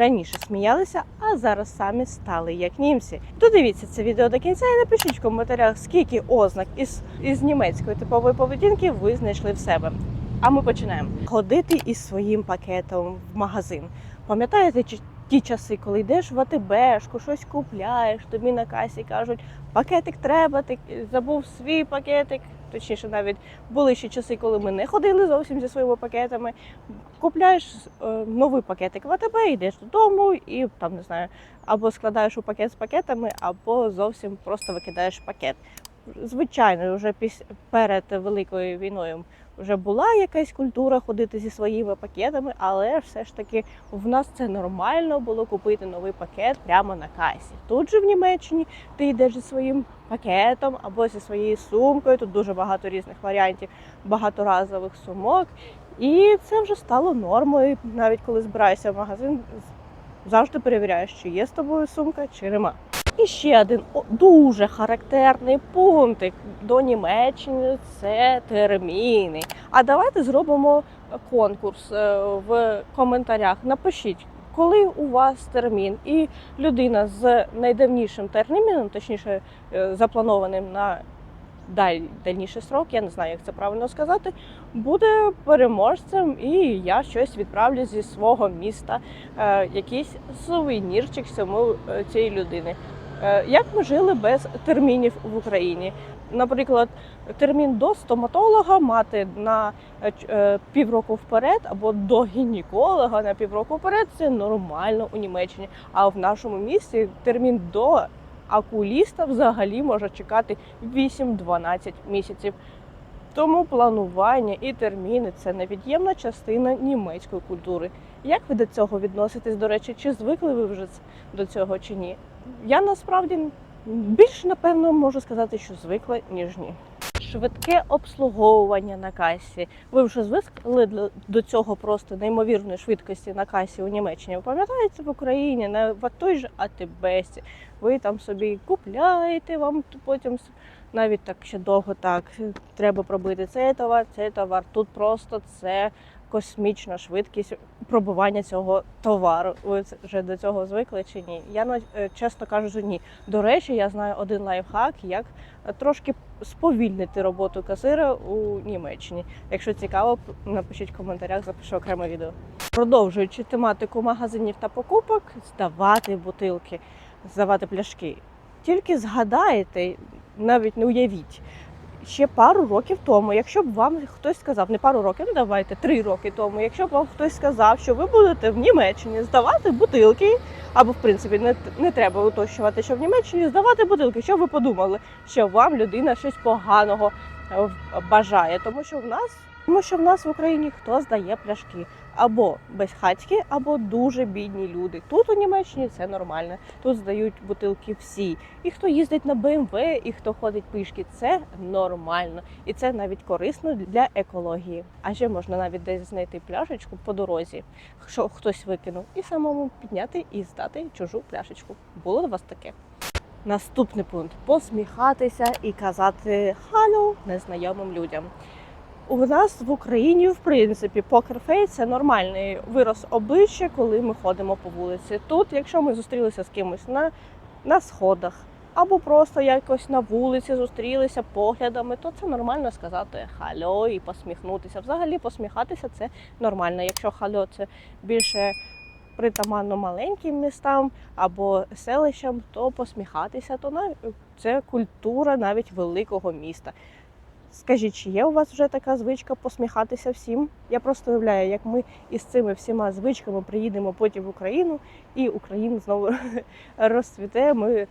раніше сміялися, а зараз самі стали як німці. Додивіться це відео до кінця і напишіть в коментарях, скільки ознак із, із німецької типової поведінки ви знайшли в себе. А ми починаємо ходити із своїм пакетом в магазин. Пам'ятаєте чи- ті часи, коли йдеш в АТБшку, щось купляєш, тобі на касі кажуть, пакетик треба, ти забув свій пакетик. Точніше, навіть були ще часи, коли ми не ходили зовсім зі своїми пакетами. Купляєш е, новий пакетик в АТБ, йдеш додому і там не знаю, або складаєш у пакет з пакетами, або зовсім просто викидаєш пакет. Звичайно, вже піс... перед великою війною вже була якась культура ходити зі своїми пакетами, але все ж таки в нас це нормально було купити новий пакет прямо на касі. Тут же в Німеччині ти йдеш зі своїм пакетом або зі своєю сумкою. Тут дуже багато різних варіантів багаторазових сумок. І це вже стало нормою. Навіть коли збираєшся в магазин, завжди перевіряєш, чи є з тобою сумка, чи нема. І ще один дуже характерний пунктик до Німеччини це терміни. А давайте зробимо конкурс е, в коментарях. Напишіть, коли у вас термін, і людина з найдавнішим терміном, точніше е, запланованим на даль, дальніший срок, я не знаю, як це правильно сказати, буде переможцем, і я щось відправлю зі свого міста, е, якийсь сувенірчик цьому е, цієї людини. Е, Як ми жили без термінів в Україні? Наприклад, термін до стоматолога мати на е, е, півроку вперед або до гінеколога на півроку вперед це нормально у Німеччині. А в нашому місті термін до окуліста взагалі може чекати 8-12 місяців. Тому планування і терміни це невід'ємна частина німецької культури. Як ви до цього відноситесь? До речі, чи звикли ви вже до цього чи ні? Я насправді більше напевно можу сказати, що звикла, ніж ні. Швидке обслуговування на касі. Ви вже звикли до цього просто неймовірної швидкості на касі у Німеччині. Ви пам'ятаєте в Україні на в той же АТБсі. Ви там собі купляєте, вам потім навіть так ще довго так треба пробити цей товар, цей товар. Тут просто це космічна швидкість пробування цього товару. Ви вже до цього звикли чи ні? Я е, чесно кажучи, ні. До речі, я знаю один лайфхак, як трошки сповільнити роботу касира у Німеччині. Якщо цікаво, напишіть в коментарях, запишу окреме відео. Продовжуючи тематику магазинів та покупок, здавати бутилки, здавати пляшки. Тільки згадаєте, навіть не уявіть. Ще пару років тому, якщо б вам хтось сказав, не пару років, ну давайте три роки тому, якщо б вам хтось сказав, що ви будете в Німеччині здавати бутилки, або в принципі не, не треба уточнювати, що в Німеччині здавати бутилки, що ви подумали, що вам людина щось поганого е, бажає, тому що в нас, тому що в нас в Україні хто здає пляшки або безхатьки, або дуже бідні люди. Тут у Німеччині це нормально. Тут здають бутилки всі. І хто їздить на БМВ, і хто ходить пішки, це нормально. І це навіть корисно для екології. А ще можна навіть десь знайти пляшечку по дорозі, що хтось викинув, і самому підняти і здати чужу пляшечку. Було у вас таке? Наступний пункт посміхатися і казати халю незнайомим людям. У нас в Україні, в принципі, покерфейс це нормальний вираз обличчя, коли ми ходимо по вулиці. Тут, якщо ми зустрілися з кимось на, на сходах або просто якось на вулиці зустрілися поглядами, то це нормально сказати хальо і посміхнутися. Взагалі посміхатися це нормально. Якщо хальо це більше притаманно маленьким містам або селищам, то посміхатися, то нав- це культура навіть великого міста. Скажіть, чи є у вас вже така звичка посміхатися всім? Я просто уявляю, як ми із цими всіма звичками приїдемо потім в Україну, і Україна знову розцвіте. Ми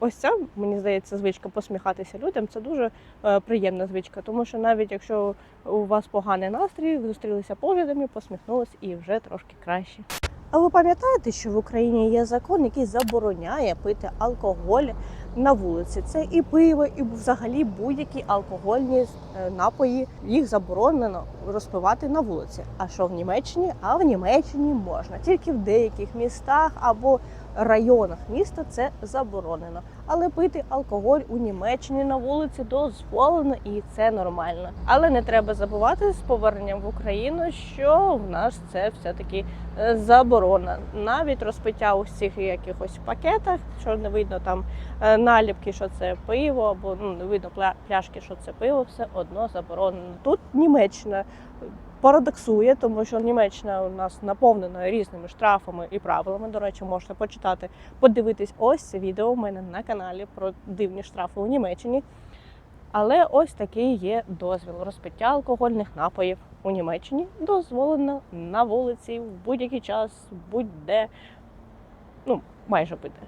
ось ця, мені здається, звичка посміхатися людям. Це дуже е, приємна звичка, тому що навіть якщо у вас поганий настрій, зустрілися поглядами, посміхнулись і вже трошки краще. А ви пам'ятаєте, що в Україні є закон, який забороняє пити алкоголь на вулиці? Це і пиво, і взагалі будь-які алкогольні е, напої. Їх заборонено розпивати на вулиці. А що в Німеччині? А в Німеччині можна тільки в деяких містах або районах міста це заборонено. Але пити алкоголь у Німеччині на вулиці дозволено і це нормально. Але не треба забувати з поверненням в Україну, що в нас це все-таки е, заборона. Навіть розпиття у всіх якихось пакетах, що не видно там е, наліпки, що це пиво, або ну не видно пляшки, що це пиво, все одно заборонено. Тут Німеччина парадоксує, тому що Німеччина у нас наповнена різними штрафами і правилами. До речі, можете почитати, подивитись ось це відео у мене на каналі про дивні штрафи у Німеччині. Але ось такий є дозвіл. Розпиття алкогольних напоїв у Німеччині дозволено на вулиці в будь-який час, будь-де. Ну, майже пити.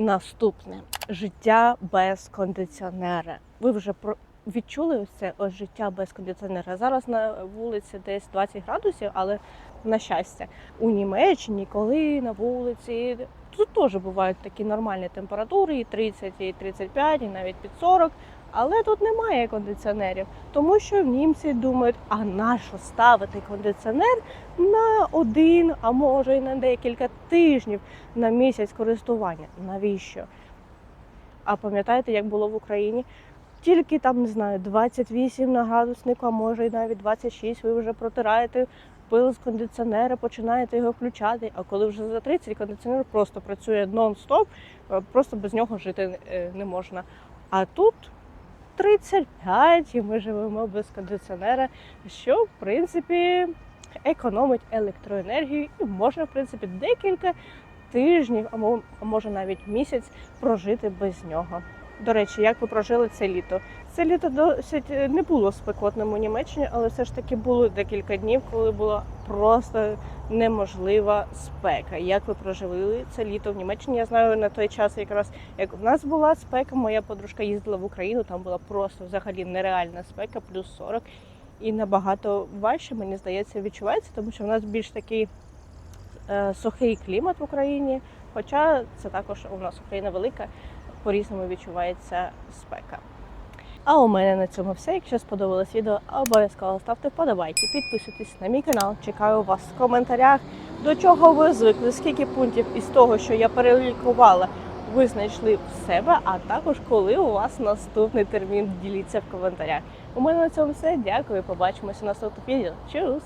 Наступне життя без кондиціонера. Ви вже про відчули ось це ось життя без кондиціонера. Зараз на вулиці десь 20 градусів, але на щастя, у Німеччині, коли на вулиці тут теж бувають такі нормальні температури, і 30, і 35, і навіть під 40. Але тут немає кондиціонерів, тому що німці думають, а нащо ставити кондиціонер на один, а може і на декілька тижнів на місяць користування. Навіщо? А пам'ятаєте, як було в Україні? Тільки там, не знаю, 28 на градуснику, а може і навіть 26, ви вже протираєте пил з кондиціонера, починаєте його включати. А коли вже за 30, кондиціонер просто працює нон-стоп, е, просто без нього жити е, не можна. А тут 35, і ми живемо без кондиціонера, що в принципі економить електроенергію і можна, в принципі, декілька тижнів, а може навіть місяць прожити без нього. До речі, як ви прожили це літо? Це літо досить е, не було спекотним у Німеччині, але все ж таки було декілька днів, коли була просто неможлива спека. Як ви прожили це літо в Німеччині? Я знаю на той час, якраз як в нас була спека, моя подружка їздила в Україну, там була просто взагалі нереальна спека, плюс 40. І набагато важче, мені здається, відчувається, тому що в нас більш такий е, сухий клімат в Україні. Хоча це також у нас Україна велика, по-різному відчувається спека. А у мене на цьому все. Якщо сподобалось відео, обов'язково ставте вподобайки, підписуйтесь на мій канал. Чекаю вас в коментарях. До чого ви звикли, скільки пунктів із того, що я перелікувала, ви знайшли в себе, а також коли у вас наступний термін. Діліться в коментарях. У мене на цьому все. Дякую. Побачимося в наступних відео. Чус!